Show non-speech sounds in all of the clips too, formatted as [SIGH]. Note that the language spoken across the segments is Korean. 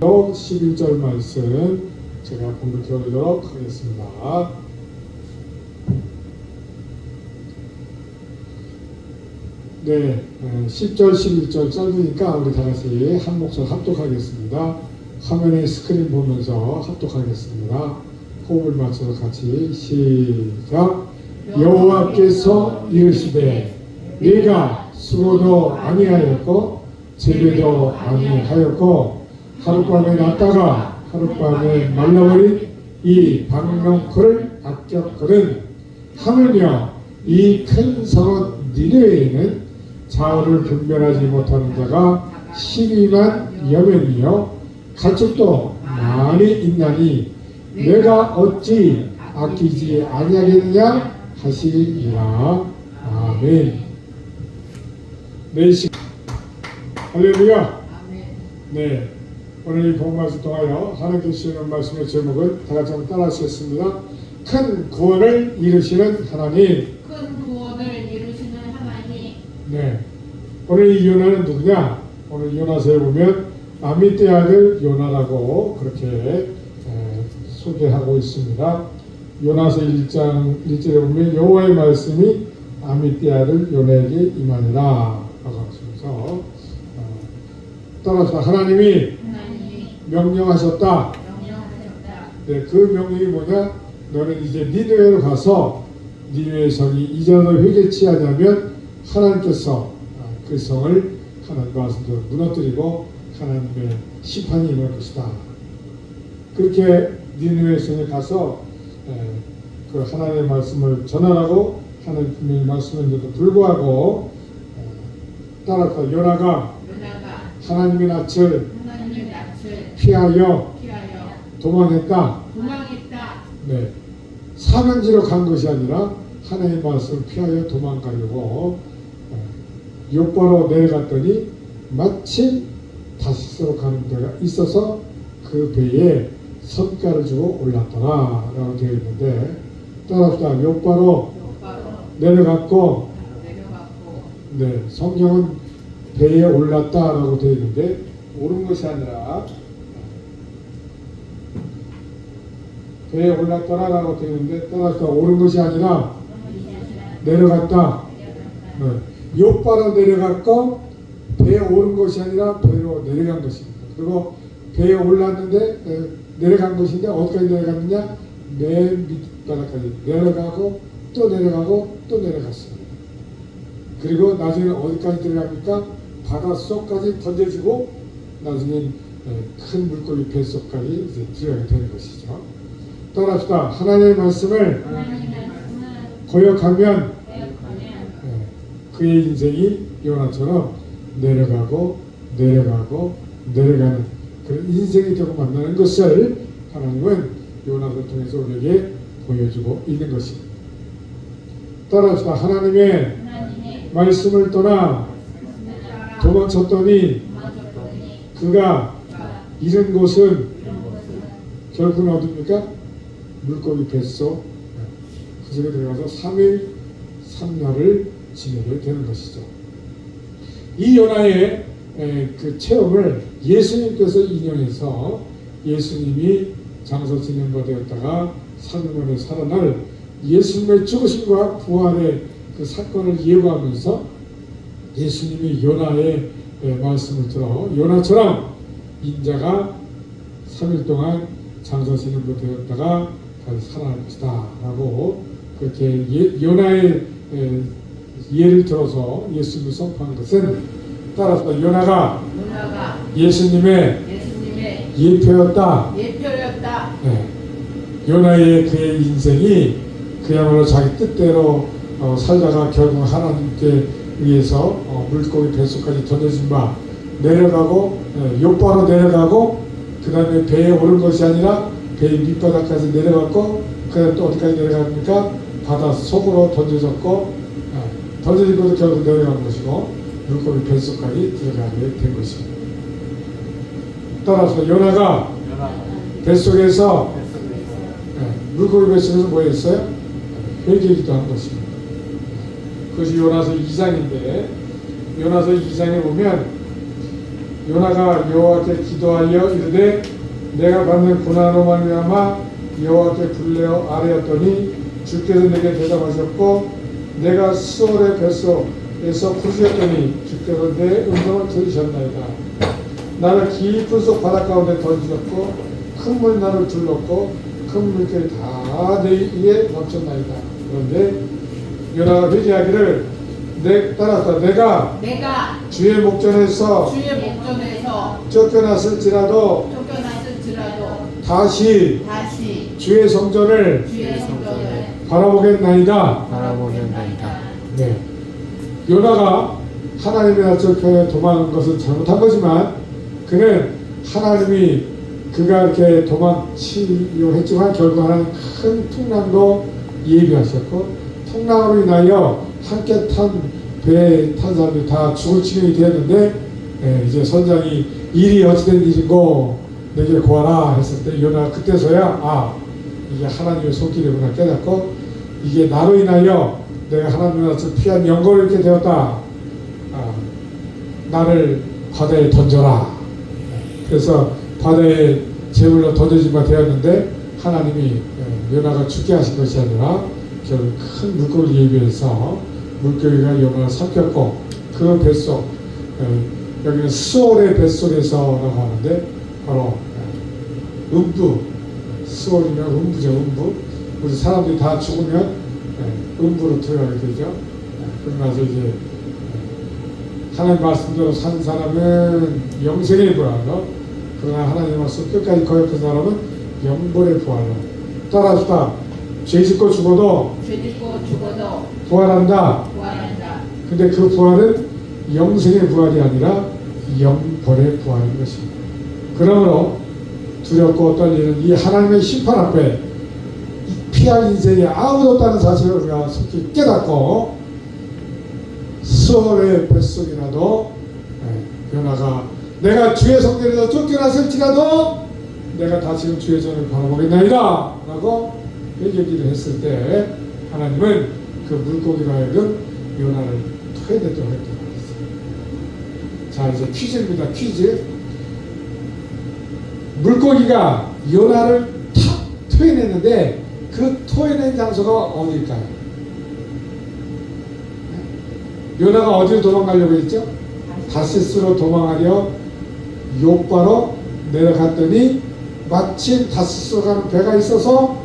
또 11절 말씀 제가 공독해 보도록 하겠습니다. 네, 어, 10절, 11절 짧으니까 우리 다 같이 한 목소리 합독하겠습니다. 화면에 스크린 보면서 합독하겠습니다. 호흡을 맞춰서 같이 시작. 여호와께서 이르시되 네가 수고도 아니하였고 재배도 아니하였고 하룻밤에 났다가 하룻밤에 말라버린 이 박명포를 아꼈거든 하물며 이큰 성은 니네에는 좌우를 분별하지 못하는 자가 12만 여명이요 가축도 많이 있나니 내가 어찌 아끼지 아니하겠느냐 하시니라. 아멘. 네 시. 할렐루야. 네 오늘 이 복음말씀 통하여 하나님께 주시는 말씀의 제목은 다 같이 따라 하시겠습니다 큰 구원을 이루시는 하나님 큰 구원을 이루시는 하나님 네. 오늘 이 요나는 누구냐? 오늘 요나서에 보면 아미떼 아들 요나라고 그렇게 에, 소개하고 있습니다. 요나서 1장 1절에 보면 여호와의 말씀이 아미떼 아들 요나에게 임하니라 라고 하시면서 어, 따라서 하나님이 명령하셨다. 명령하셨다 네, 그 명령이 뭐냐? 너는 이제 니느웨로 가서 니느웨 성이 이전으로 회개치 하냐면 하나님께서 아, 그 성을 하나님과 말씀대로 무너뜨리고 하나님의 심판이 임할 것이다. 그렇게 니느웨 성에 가서 에, 그 하나님의 말씀을 전하라고 하나님의 말씀인데도 불구하고 에, 따랐다. 요나가 하나님의 낯을 피하여 피하여 도망했다. 도망했다 네. 사명지로 간 것이 아니라 하나님의 말씀을 피하여 도망가려고 욕바로 내려갔더니 마침 다시스로 가는 데가 있어서 그 배에 성가를 주고 올랐더라 라고 되어 있는데 따라서 욕바로 내려갔고 내려갔고 네, 성경은 배에 올랐다 라고 되어 있는데 오른 것이 아니라 배에 올랐더라라고 되어 있는데 따라서 오른 것이 아니라 내려갔다. 네. 욕바로 내려갔고 배에 오른 것이 아니라 배로 내려간 것입니다. 그리고 배에 올랐는데 에, 내려간 것인데 어디까지 내려갔느냐? 맨 밑바닥까지 내려가고 또 내려가고 또 내려갔습니다. 그리고 나중에 어디까지 들어갑니까? 바닷속까지 던져지고 나중에 큰 물고기 뱃속까지 이제 들어가게 되는 것이죠. 따라합시다. 하나님의 말씀을 예, 그의 인생이 요나처럼 내려가고 내려가고 내려가는 그런 인생이 되고 만나는 것을 하나님은 요나를 통해서 우리에게 보여주고 있는 것입니다. 따라합시다. 하나님의 말씀을 떠나 도망쳤더니 그가 곳은 이런 것은 결국은 어딥니까? 물고기 뱃속 그 속에 들어가서 3일 3날을 지내게 되는 것이죠. 이 에, 그 체험을 예수님께서 인용해서 예수님이 장서 지낸바 되었다가 사흘 살아날 예수님의 죽으심과 부활의 그 사건을 예고하면서 예수님이 에, 말씀을 들어 요나처럼 인자가 3일 동안 장서 지낸바 되었다가 다시 살아날 것이다 라고 그렇게 예, 요나의 에, 예를 들어서 예수님을 선포한 것은 따라서 요나가 요나가 예수님의 예수님의 예표였다. 예표였다 네. 요나의 그의 인생이 그야말로 자기 뜻대로 어, 살다가 결국 하나님께 의해서 어, 물고기 뱃속까지 던져진 바 내려가고 예, 욕바로 내려가고 그 다음에 배에 오른 것이 아니라 배 밑바닥까지 내려갔고 그 다음에 또 어디까지 내려갑니까? 바다 속으로 던져졌고 예, 던져지고도 결국 내려간 것이고 물고기 뱃속까지 들어가게 된 것입니다. 따라서 요나가 뱃속에서 예, 물고기 뱃속에서 뭐 했어요? 회개기도 한 것입니다. 그것이 요나서 2장인데 요나서 2장에 보면 요나가 여호와께 기도하여 이르되 내가 받는 고난으로 말미암아 여호와께 불레어 아뢰었더니 주께서 내게 대답하셨고 내가 수월의 뱃속에서 부르셨더니 주께서 내 음성을 들으셨나이다. 나를 깊은 속 바다 가운데 던지셨고 큰 물 나를 둘렀고 큰 물결이 다 내 위에 넘쳤나이다. 그런데 요나가 회개하기를 내 따라서 내가 내가 주의 목전에서 주의 목전에서 쫓겨났을지라도 다시 다시 주의 성전을 주의 성전을 바라보겠나이다. 바라보겠나이다. 네. 요나가 하나님의 날조편에 도망한 것은 잘못한 거지만 그는 하나님이 그가 이렇게 도망치려 했지만 결국 하나님 큰 풍랑도 예비하셨고 풍랑으로 인하여 함께 탄 배에 탄 사람들이 다 죽을 지경이 되었는데 예, 이제 선장이 일이 어찌된 일이고 내게 구하라 했을 때 요나가 그때서야 아 이게 하나님의 손길이구나 깨닫고 이게 나로 인하여 내가 하나님의 앞에서 피한 영광을 이렇게 되었다. 아, 나를 바다에 던져라. 그래서 바다에 제물로 던져지마 되었는데 하나님이 예, 요나가 죽게 하신 것이 아니라 결국 큰 물고기 예비해서 물고기가 요나를 삼켰고 그 뱃속 예, 여기는 수월의 뱃속에서라고 하는데 바로 예, 음부 수월이면 음부죠 음부. 우리 사람들이 다 죽으면 예, 음부로 들어가게 되죠. 예, 그러고 나서 이제 예, 하나님 말씀대로 산 사람은 영생의 부활로 그러나 하나님 말씀 끝까지 거역한 사람은 영벌의 부활로 따라서 죄 짓고 죽어도 죄 짓고 죽어도 부활한다. 구하란다. 근데 그 부활은 영생의 부활이 아니라 영벌의 부활인 것입니다. 그러므로 두렵고 떨리는 이 하나님의 심판 앞에 이 피할 인생이 아무도 없다는 사실을 우리가 속히 깨닫고 수월의 뱃속이라도 예, 변화가 내가 주의 성전에서 쫓겨났을지라도 내가 다시금 주의 전을 바라보겠나이다 라고 얘기를 했을 때 하나님은 그 물고기로 하여금 요나를 토해내도록 했던 거였어요. 자 이제 퀴즈입니다. 퀴즈. 물고기가 요나를 탁 토해냈는데 그 토해낸 장소가 어디일까요? 네? 요나가 어디로 도망가려고 했죠? 다시스로 도망하려 요바로 내려갔더니 마침 다시스로 가는 배가 있어서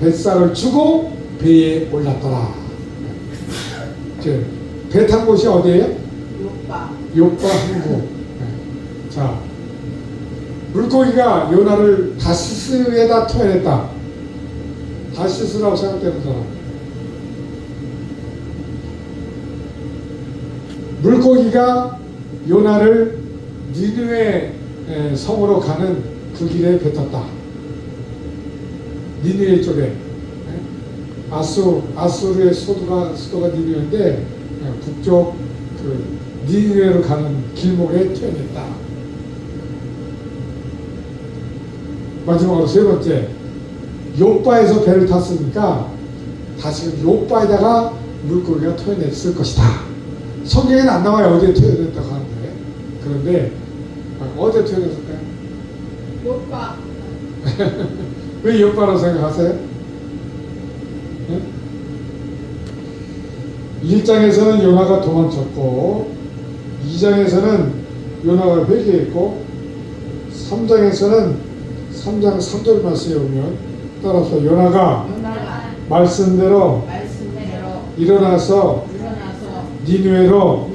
뱃살을 주고 배에 올랐더라. 배 탄 곳이 어디예요? 욕바 요바 항구. 네. 자, 물고기가 요나를 다시스에다 토해냈다. 다시스라고 생각되는 사람. 물고기가 요나를 에, 성으로 가는 그 길에 뱉었다. 니느웨 쪽에 에? 아수 아수르의 수도가 수도가 니느웨인데 에, 북쪽 그 니느웨로 가는 길목에 태어났다. 마지막으로 세 번째 요바에서 배를 탔으니까 다시 요바에다가 물고기가 토해냈을 것이다. 성경에는 안 나와요 어디에 토해냈다고 하는데 그런데 아, 어디에 토해냈을까요? 욕바 [LAUGHS] 왜 요바라고 생각하세요? 네? 1장에서는 요나가 도망쳤고 2장에서는 요나가 회개했고 3장에서는 3장 3절 말씀에 보면 따라서 요나가 말씀대로 일어나서 니누에로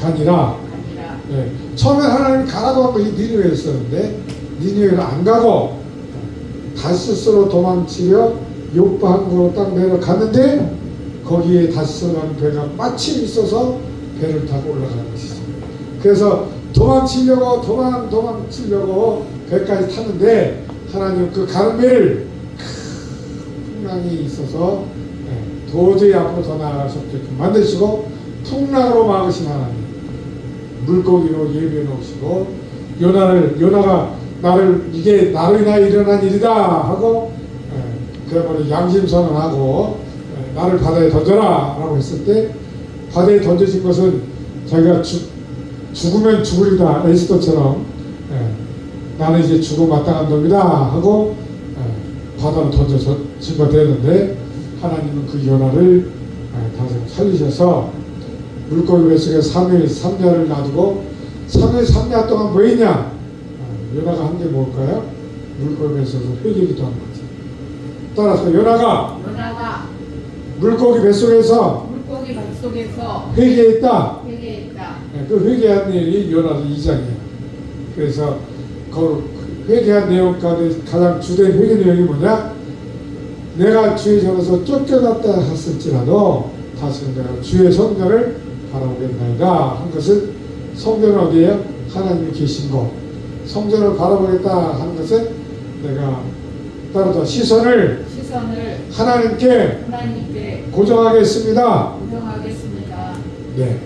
가니라 네. 처음에 하나님이 가라고 한 것이 니누에였었는데 니누에를 안 가고 다시스로 도망치려 요바 항구로 딱 내려갔는데 거기에 다시스 가는 배가 마침 있어서 배를 타고 올라가는 것이죠. 그래서 도망치려고 도망 도망치려고 배까지 탔는데 하나님 그 가는 배를 큰 풍랑이 있어서 네, 도저히 앞으로 더 나아갈 수 없게끔 만드시고 풍랑으로 막으신 하나님 물고기로 예비해 놓으시고 요나를 요나가 나를 이게 나로 인하여 일어난 일이다 하고 예, 그야말로 양심 선언하고 예, 나를 바다에 던져라 라고 했을 때 바다에 던져진 것은 자기가 죽, 죽으면 죽으리다 에스더처럼 예, 나는 이제 죽음 마땅한 놈이다 하고 예, 바다로 던져서 집어대는데 하나님은 그 요나를 예, 다시 살리셔서 물고기 뱃속에 3일 3년을 놔두고 3일 3년 동안 뭐 했냐 어, 요나가 한 게 뭘까요? 물고기 뱃속에서 회개기도 한 거죠 따라서 요나가 요나가 물고기 뱃속에서 물고기 뱃속에서 회개했다 회개했다. 네, 그 회개한 내용이 요나서 2장이에요. 그래서 그 회개한 내용 가운데 가장 주된 회개 내용이 뭐냐? 내가 주의 전에서 쫓겨났다 했을지라도 다시는 내가 주의 성전을 바라보겠나이다 한 것은 성전은 어디에요? 하나님이 계신 곳. 성전을 바라보겠다 하는 것은 내가 따라서 시선을 시선을 하나님께 하나님께 고정하겠습니다. 고정하겠습니다. 네.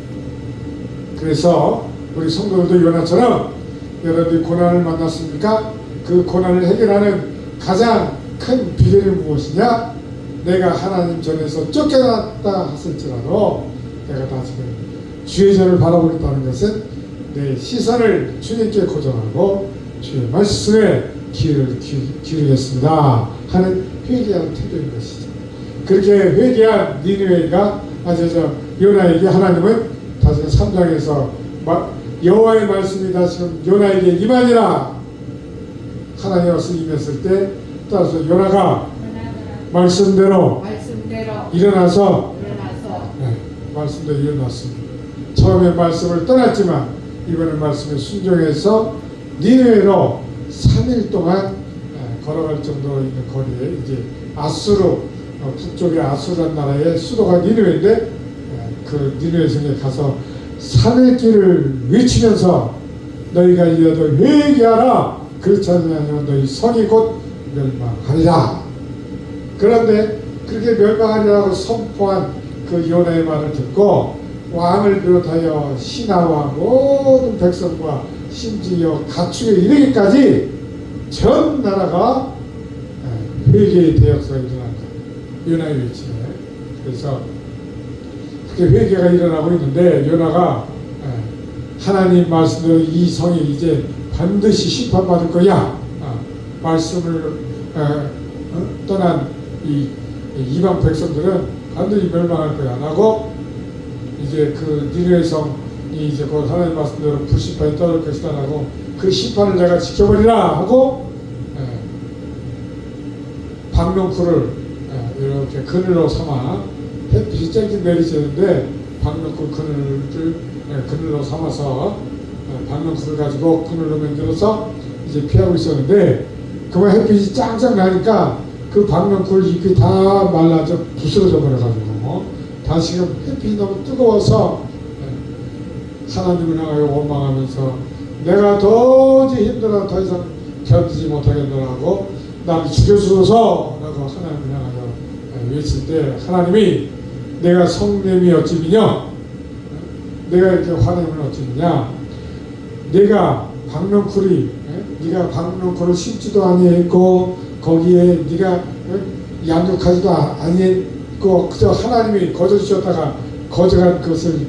그래서 우리 성도들도 요나처럼 여러분들이 고난을 만났습니까? 그 고난을 해결하는 가장 큰 비결이 무엇이냐? 내가 하나님 전에서 쫓겨났다 했을지라도 내가 다시금 주의 전을 바라보겠다는 것은 내 시선을 주님께 고정하고 주의 말씀에 귀를 기, 기르겠습니다 하는 회개하는 태도인 것이죠. 그렇게 회개한 니느웨가 아저 저 요나에게 하나님은 다시 3장에서 여호와의 말씀이 다시금 요나에게 임하니라 하나님 말씀 임했을 때 따라서 요나가 말씀대로 말씀대로 일어나서 일어나서 네, 말씀대로 일어났습니다. 처음에 말씀을 떠났지만 이번에 말씀에 순종해서 니느웨로 3일 동안 네, 걸어갈 정도로 있는 거리에 이제 아수르 어, 북쪽의 아수르란 나라의 수도가 니느웨인데 네, 그 니느웨 성에 가서 3일 길을 외치면서 너희가 이어도 회개하라 그렇지 않으면 너희 성이 곧 멸망하리라 그런데 그렇게 멸망하리라고 선포한 그 요나의 말을 듣고 왕을 비롯하여 신하와 모든 백성과 심지어 가축에 이르기까지 전 나라가 예, 회개의 대역사가 일어난 거예요. 요나의 위치에. 그래서 회개가 일어나고 있는데 요나가 예, 하나님 말씀대로 이 성이 이제 반드시 심판받을 거야. 아, 말씀을 에, 어? 떠난 이 이방 백성들은 반드시 멸망할 거야. 라고 이제 그 니누의 성이 이제 곧 하나님 말씀대로 불심판이 떠날 것이다. 라고 그 심판을 내가 지켜버리라 하고 에, 박명쿨을 에, 이렇게 그늘로 삼아 햇빛이 쨍쨍 내리쬐는데 박명쿨 그늘을 에, 그늘로 삼아서 에, 박명쿨을 가지고 그늘로 만들어서 이제 피하고 있었는데 그만 햇빛이 짱짱 나니까 그 박명쿨 잎이 다 말라져 부스러져 버려가지고 다시금 햇빛이 너무 뜨거워서 예, 하나님을 향하여 원망하면서 내가 도저히 힘들어 더 이상 견디지 못하겠노라고 나를 죽여주소서 라고 하나님을 향하여 예, 외칠 때 하나님이 내가 성냄이 어찌미냐 내가 이렇게 화냄을 어찌미냐 내가 박명쿨이 예? 네가 박명쿨을 심지도 아니했고 거기에 네가 어? 양육하지도 아- 아니했고 그저 하나님이 거저 주셨다가 거저간 것을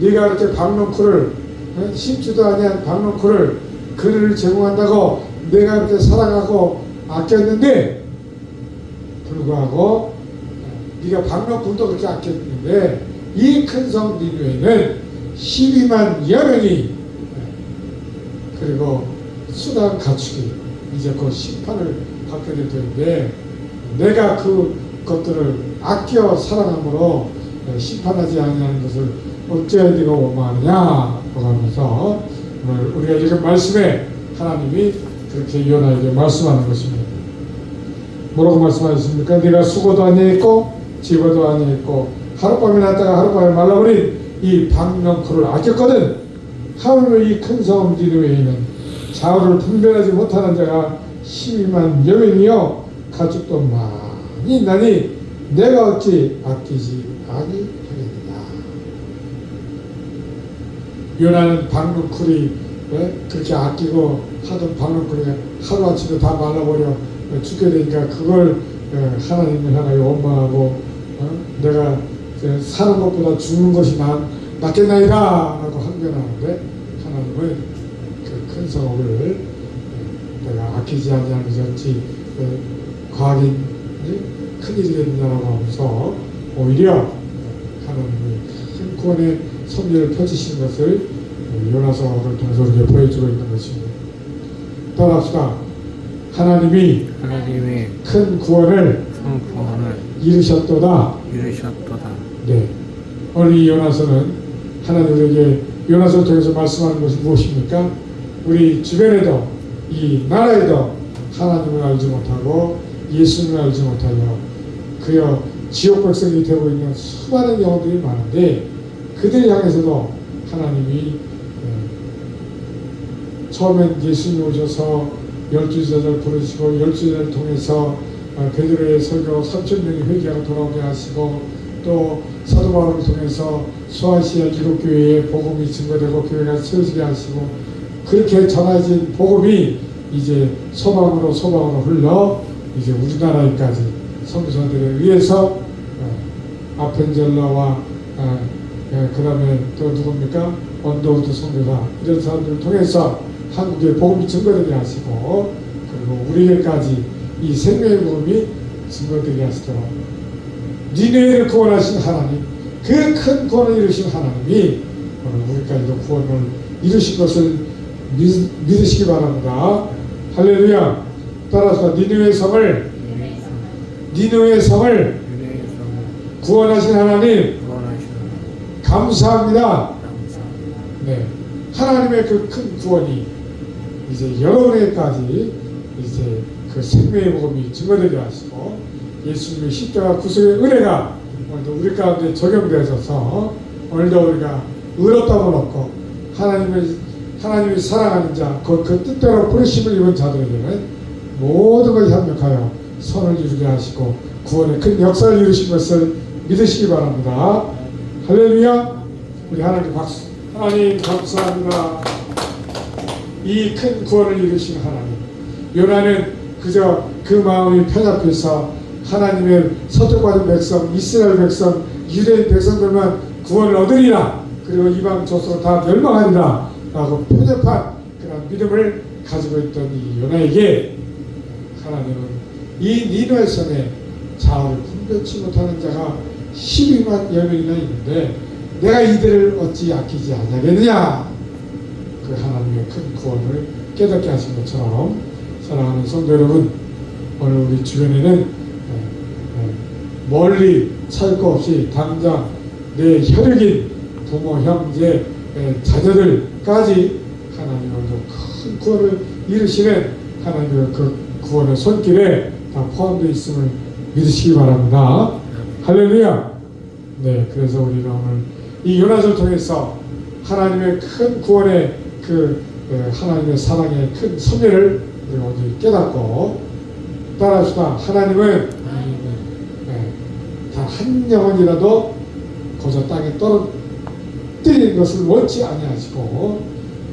네가 이렇게 박명쿨을 어? 심지도 아니한 박명쿨을 그를 제공한다고 내가 이렇게 사랑하고 아꼈는데 불구하고 어, 네가 박명쿨도 그렇게 아꼈는데 이 큰 성 니누에는 12만 여명이 그리고 수단 가축이 이제 그 심판을 받게 될 텐데 내가 그 것들을 아껴 사랑함으로 심판하지 아니하는 것을 어찌하여 네가 원망하느냐고 하면서 오늘 우리가 지금 말씀에 하나님이 그렇게 요나에게 말씀하는 것입니다. 뭐라고 말씀하셨습니까? 네가 수고도 아니했고 집어도 아니 했고 하룻밤에 났다가 하룻밤에 말라버린 이 박명쿨을 아꼈거든 하물며 이큰 성읍 니누에 있는 좌우를 분별하지 못하는 자가 12만 여명이요 가축도 많이 있나니 내가 어찌 아끼지 아니하겠느냐 요나는 왜? 그렇게 아끼고 하던 박명쿨이 하루아침에 다 말라버려 어, 죽게 되니까 그걸 어, 하나님을 향하여 원망하고 어? 내가 사는 것보다 죽는 것이 나, 낫겠나이다 라고 항변하는데 하나님은 그 큰 성읍을 내가 아끼지 아니하는 어찌 그 과학인 큰일이 됐느냐라고 하면서 오히려 하나님이 큰 구원의 섭리를 펼치신 것을 요나서를 통해서 우리에게 보여주고 있는 것입니다. 따라합시다. 하나님이 하나님의 큰 구원을 큰 구원을 이루셨도다. 이루셨도다. 네. 오늘 이 요나서는 하나님 우리에게 요나서를 통해서 말씀하는 것이 무엇입니까? 우리 주변에도 이 나라에도 하나님을 알지 못하고 예수님을 알지 못하여 그여 지옥 백성이 되고 있는 수많은 영혼들이 많은데 그들 향해서도 하나님이 예, 처음엔 예수님 오셔서 열두 제자를 부르시고 열두 제자를 통해서 어, 베드로의 설교 3천 명이 회개하고 돌아오게 하시고 또 사도 바울을 통해서 소아시아 기독 교회에 복음이 증거되고 교회가 세워지게 하시고 그렇게 전해진 복음이 이제 소방으로 소방으로 흘러 이제 우리나라에까지 선교사들에 의해서 어, 아펜젤라와 어, 예, 그다음에 또 누굽니까? 언더우드 선교사 이런 사람들을 통해서 한국에 복음이 증거되게 하시고 그리고 우리에게까지 이 생명의 복음이 증거되게 하시도록. 니네를 구원하신 하나님 그 큰 구원을 이루신 하나님이 오늘 우리까지도 구원을 이루신 것을 믿, 믿으시기 바랍니다. 할렐루야. 따라서 니누의 성을 니누의 성을 구원하신 하나님 감사합니다. 감사. 네. 하나님의 그 큰 구원이 이제 여러분에게까지 그 생명의 복음이 증거되게 하시고 예수님의 십자가 구속의 은혜가 오늘도 우리 가운데 적용되어서 오늘도 우리가 의롭다고 놓고 하나님을 하나님이 사랑하는 자, 그, 그 뜻대로 부르심을 입은 자들에게는 모든 것이 협력하여 선을 이루게 하시고 구원의 큰 역사를 이루신 것을 믿으시기 바랍니다. 할렐루야! 우리 하나님 박수. 하나님 감사합니다. 이 큰 구원을 이루신 하나님. 요나는 그저 그 마음이 편협해서 하나님의 선택받은 백성, 이스라엘 백성, 유대인 백성들만 구원을 얻으리라. 그리고 이방 조소로 다 멸망하리라. 라고 편협한 그런 믿음을 가지고 있던 이 요나에게 하나님은 이 니누의 성에 자아를 분별치 못하는 자가 12만 여명이나 있는데 내가 이들을 어찌 아끼지 아니하겠느냐 그 하나님의 큰 구원을 깨닫게 하신 것처럼 사랑하는 성도 여러분 오늘 우리 주변에는 에, 에, 멀리 살거 없이 당장 내 혈육인 부모 형제 에, 자녀들까지 하나님 오늘도 큰 구원을 이루시는 하나님의 그 구원의 손길에 다 포함되어 있음을 믿으시기 바랍니다. 할렐루야. 네, 그래서 우리가 오늘 이 요나서를 통해서 하나님의 큰 구원의 그 에, 하나님의 사랑의 큰 섭리를 우리가 오늘 깨닫고 따라합시다. 하나님은 단한 영혼이라도 거저 땅에 떨어뜨리는 것을 원치 아니하시고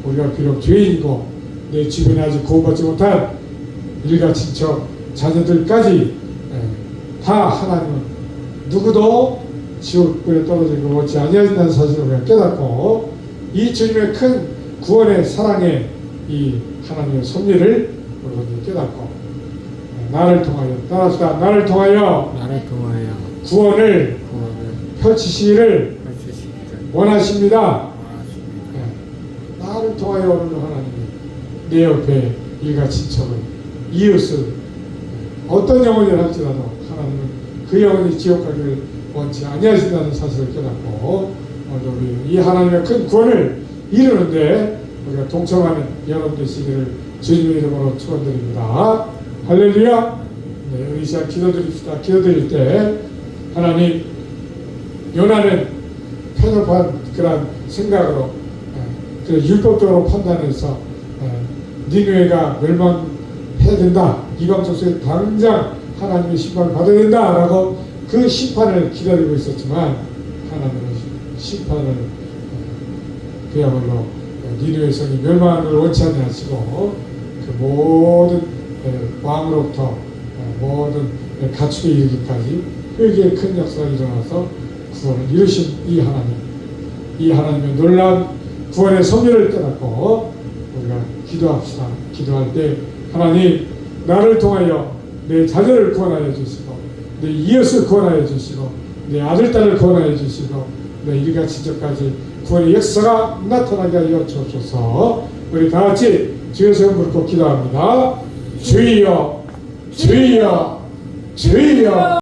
우리가 비록 죄인이고 내 주변에 아직 구원받지 못한 일가 친척 자녀들까지 에, 다 하나님은 누구도 지옥불에 떨어지는 걸 원치 아니하신다는 사실을 우리가 깨닫고 이 주님의 큰 구원의 사랑의 이 하나님의 섭리를 우리가 깨닫고 나를 통하여 따라서 나를 통하여 나를 통하여 구원을 구원을 펼치시기를 원하십니다. 원하십니다. 네. 나를 통하여 오늘 하나님이 내 옆에 일가 친척을 이웃을 어떤 영혼이 할지라도 하나님은 그 영혼이 지옥 가기를 원치 아니하신다는 사실을 깨닫고 오늘 우리 이 하나님의 큰 구원을 이루는데 우리가 동참하는 여러분 되시기를 주님의 이름으로 축원드립니다. 할렐루야. 네, 우리 시작 기도드립시다. 기도드릴 때 하나님 요나는 편협한 그런 생각으로 예, 그 율법적으로 판단해서 예, 니누에가 멸망해야 된다. 이방 족속에 당장 하나님의 심판을 받아야 된다라고 그 심판을 기다리고 있었지만 하나님은 심판을 예, 그야말로 니누의 성이 걸 원치 아니하시고 그 모든 예, 왕으로부터 예, 모든 예, 가축에 이르기까지 회개의 큰 역사가 일어나서 구원을 이루신 이 하나님 이 하나님의 놀라운 구원의 섭리를 깨닫고 우리가 기도합시다. 기도할 때 하나님 나를 통하여 내 자녀를 구원하여 주시고 내 이웃을 구원하여 주시고 내 아들 딸을 구원하여 주시고 내 일가 친척까지 구원의 역사가 나타나게 하여 주옵소서. 우리 다 같이 부르고 기도합니다. 주여, 주여, 주여.